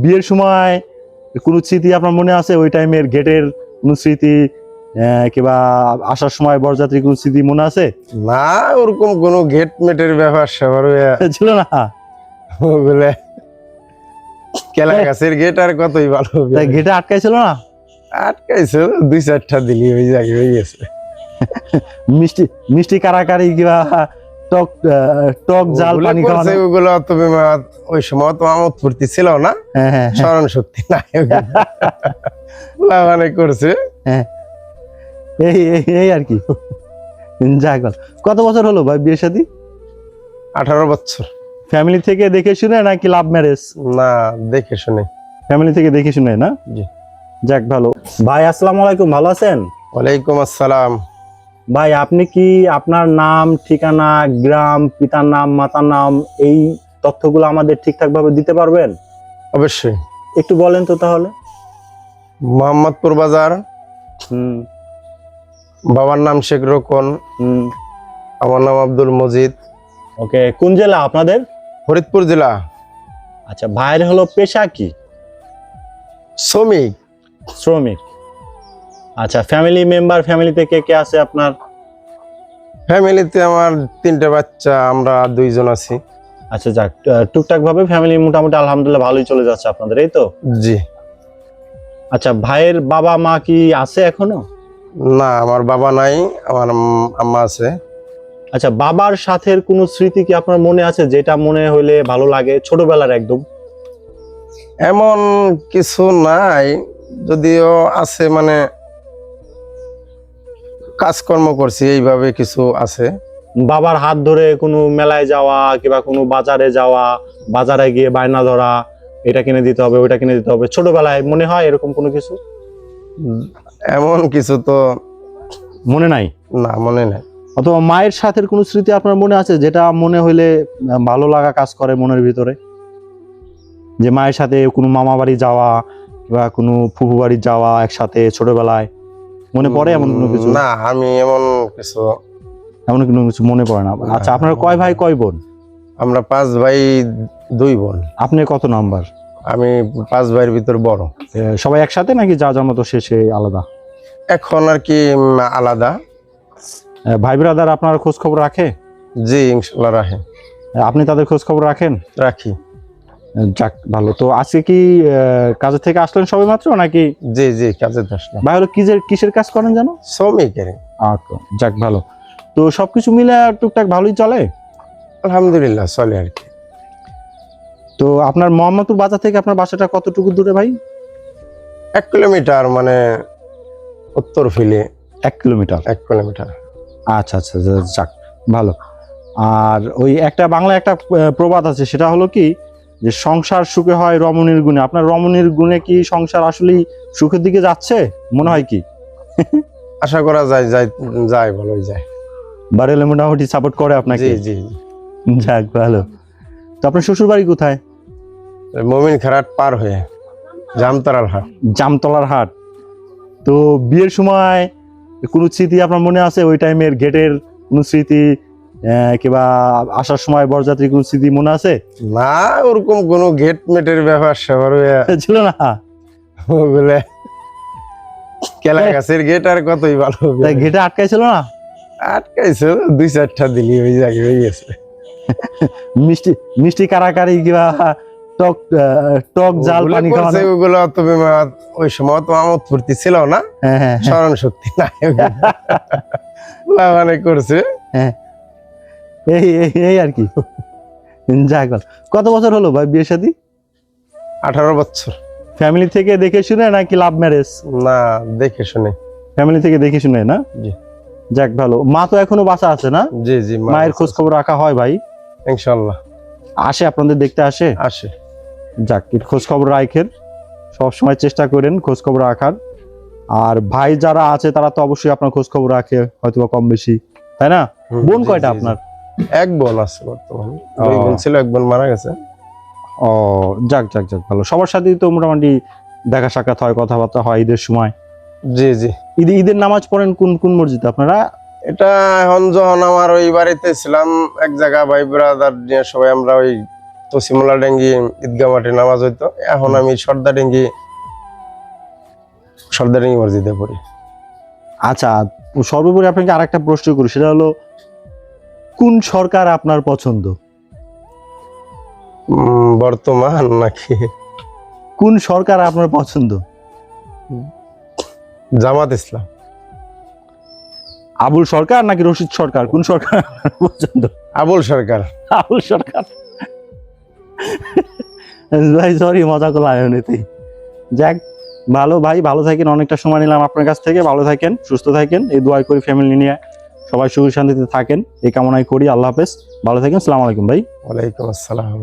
বিয়ের সময় কোনো স্মৃতি আপনার মনে আছে? ওই টাইমের গেটের কোনো স্মৃতি কিংবা আসার সময় বরযাত্রী কোনো স্মৃতি মনে আছে? না ওরকম কোনো গেট মেটের ব্যাপার স্যাপার ছিল না? ওগুলো কেলা গাছের গেট আর কতই ভালো গেটে আটকাই ছিল না? আটকাইছে দুই চারটা দিলি ওই জায়গায় হয়ে গেছে। মিষ্টি মিষ্টি কারাকারি কিংবা টক টক জাল পানি খাওয়ানো। ওগুলো ওই সময় তো ফুর্তি ছিল না? হ্যাঁ হ্যাঁ হ্যাঁ, স্মরণ শক্তি নাই মানে করছে। এই এই- আর কি। যাক কত বছর হলো ভাই বিয়ে সাথে? আঠারো বছর। ফ্যামিলি থেকে দেখে শুনে নাকি লাভ ম্যারেজ না দেখে শুনে। ফ্যামিলি থেকে দেখে শুনে না? জি। যাক ভালো। ভাই আসসালামু আলাইকুম ভালো আছেন? ওয়ালাইকুম আসসালাম। ভাই আপনি কি আপনার নাম ঠিকানা গ্রাম পিতার নাম মাতার নাম এই তথ্যগুলো আমাদের ঠিকঠাক ভাবে দিতে পারবেন? অবশ্যই। একটু বলেন তো তাহলে। মোহাম্মদপুর বাজার। হুম। বাবার নাম শেখ রোকন। হুম। আমার নাম আব্দুল মজিদ। ওকে কোন জেলা আপনাদের? ফরিদপুর জেলা। আচ্ছা ভাইয়ের হলো পেশা কি? শ্রমিক। শ্রমিক। আচ্ছা ফ্যামিলি মেম্বার ফ্যামিলিতে কে কে আছে আপনার? ফ্যামিলিতে আমার তিনটে বাচ্চা আমরা দুইজন আছি। আচ্ছা যাক টুকটাক ভাবে ফ্যামিলি মোটামুটি আলহামদুলিল্লাহ ভালোই চলে যাচ্ছে আপনাদের এই তো? জি। আচ্ছা ভাইয়ের বাবা মা কি আছে এখনও? না আমার বাবা নাই আমার আম্মা আছে। আচ্ছা বাবার সাথে কোনো স্মৃতি কি আপনার মনে আছে? যেটা মনে হইলে ভালো লাগে ছোটবেলার একদম? এমন কিছু নাই যদিও আছে মানে কাজকর্ম করছি এইভাবে কিছু আছে? বাবার হাত ধরে কোনো মেলায় যাওয়া কিংবা কোনো বাজারে যাওয়া বাজারে গিয়ে বায়না ধরা এটা কিনে দিতে হবে ওইটা কিনে দিতে হবে। ছোটবেলায় মনে হয় এরকম কোনো কিছু? এমন কিছু তো মনে নাই? না মনে নাই। অথবা মায়ের সাথে কোনো স্মৃতি আপনার মনে আছে যেটা মনে হইলে ভালো লাগা কাজ করে মনের ভিতরে? যে মায়ের সাথে কোনো মামা বাড়ি যাওয়া বা কোনো ফুফু বাড়ি যাওয়া একসাথে ছোটবেলায় মনে পড়ে এমন কোনো কিছু? না আমি এমন কিছু এমন কোনো কিছু মনে পড়ে না। আচ্ছা আপনার কয় ভাই কয় বোন? আমরা পাঁচ ভাই দুই বোন। আপনি কত নাম্বার? আমি পাঁচ ভাইয়ের ভিতর বড়। সবাই একসাথে নাকি যা যার মতো শেষে আলাদা? এখন আর কি আলাদা। ভাই ব্রাদার আপনার খোঁজ খবর রাখে? জি ইনশাল্লাহ রাখে। আপনি তাদের খোঁজ খবর রাখেন? রাখি। যাক ভালো। তো আজকে কি কাজের থেকে আসলেন সবে মাত্র নাকি? জি জি কাজে আসলাম। ভাই হলো কিসের কিসের কাজ করেন জানো? শ্রমিকের আচ্ছা, যাক ভালো। তো সবকিছু মিলে টুকটাক ভালোই চলে? আলহামদুলিল্লাহ চলে আর কি। তো আপনার মোহাম্মদপুর বাজার থেকে আপনার বাসাটা কতটুকু দূরে ভাই? এক কিলোমিটার মানে উত্তর ফিলে। এক কিলোমিটার? এক কিলোমিটার। আচ্ছা আচ্ছা যা- যাক ভালো। আর ওই একটা বাংলা একটা প্রবাদ আছে সেটা হলো কি যে সংসার সুখে হয় রমণীর গুণে। আপনার রমণীর গুণে কি সংসার আসলেই সুখের দিকে যাচ্ছে? মনে হয় কি? আশা করা যায় যায় যায় ভালোই যায়। বারেলে মোটামুটি সাপোর্ট করে আপনাকে? জি জি যাক ভালো। তো আপনার শ্বশুর বাড়ি কোথায়? মমিন খারাট পার হয়ে জামতারাল হাট। জামতলার হাট। তো বিয়ের সময় কোনো স্মৃতি আপনার মনে আছে? ওই টাইমের গেটের কোনো স্মৃতি? কিংবা আসার সময় বরযাত্রী কোনো স্মৃতি মনে আছে? না ওরকম কোনো গেট মেটের ব্যাপার স্যাপার ছিল না? ওগুলো কেলা গাছের গেট আর কতই ভালো গেটে না? দুই চারটা দিলি ওই জায়গায় হয়ে গেছে। মিষ্টি মিষ্টি কারাকারি কিংবা টক টক জাল পানি খাওয়ানো? ওগুলো ওই সময় তো আমোদ ফুর্তি ছিল না। হ্যাঁ হ্যাঁ হ্যাঁ, স্মরণ শক্তি নাই ওগুলো। মানে করছে। হ্যাঁ। এই এই- এই আর কি। যাক। কত বছর হলো ভাই বিয়ে সাথে? আঠারো বছর। ফ্যামিলি থেকে দেখে শুনে নাকি লাভ ম্যারেজ না দেখে শুনে। ফ্যামিলি থেকে দেখে শুনে না? জি। যাক ভালো। মা তো এখনও বাঁচা আছে না? জি জি মায়ের খোঁজ খবর রাখা হয় ভাই। ইনশাল্লাহ আসে আপনাদের দেখতে আসে? আসে। যাক খোঁজ খবর রাখেন। সবসময় চেষ্টা করেন খোঁজ খবর রাখার। আর ভাই যারা আছে তারা তো অবশ্যই আপনার খোঁজ খবর রাখে হয়তো বা কম বেশি। তাই না? বোন কয়টা। আপনার? এক বোন আছে বর্তমানে। দুই। বোন ছিল এক বোন মারা গেছে। ও যাক যাক যাক ভালো। সবার সাথেই তো মোটামুটি দেখা সাক্ষাৎ হয় কথাবার্তা হয় ঈদের সময়। জি জি। ঈদ ঈদের নামাজ পড়েন কোন কোন মসজিদে আপনারা? এটা এখন যখন আমার ওই বাড়িতে ছিলাম এক জায়গা ভাই ব্রাদার নিয়ে সবাই আমরা ওই তো সিমলা ডেঙ্গি ঈদগাহ মাঠে নামাজ হইতো। এখন আমি সর্দার ডেঙ্গি সর্দার ডেঙ্গি মসজিদে পড়ি। আচ্ছা সর্বোপরি আপনাকে আরেকটা প্রশ্ন করি সেটা হলো কোন সরকার আপনার পছন্দ? বর্তমান নাকি? কোন সরকার আপনার পছন্দ? জামাত ইসলাম। আবুল সরকার নাকি রশিদ সরকার? কোন সরকার পছন্দ? আবুল সরকার। আবুল সরকার। ভাই সরি মজা করলাম এমনিতেই যাক ভালো ভাই ভালো থাকেন অনেকটা সময় নিলাম আপনার কাছ থেকে। ভালো থাকেন সুস্থ থাকেন। এই দোয়াই করি ফ্যামিলি নিয়ে। সবাই সুখ শান্তিতে থাকেন। এই কামনাই করি। আল্লাহ হাফেজ। ভালো থাকেন। সালাম আলাইকুম ভাই। ওয়ালাইকুম আসসালাম।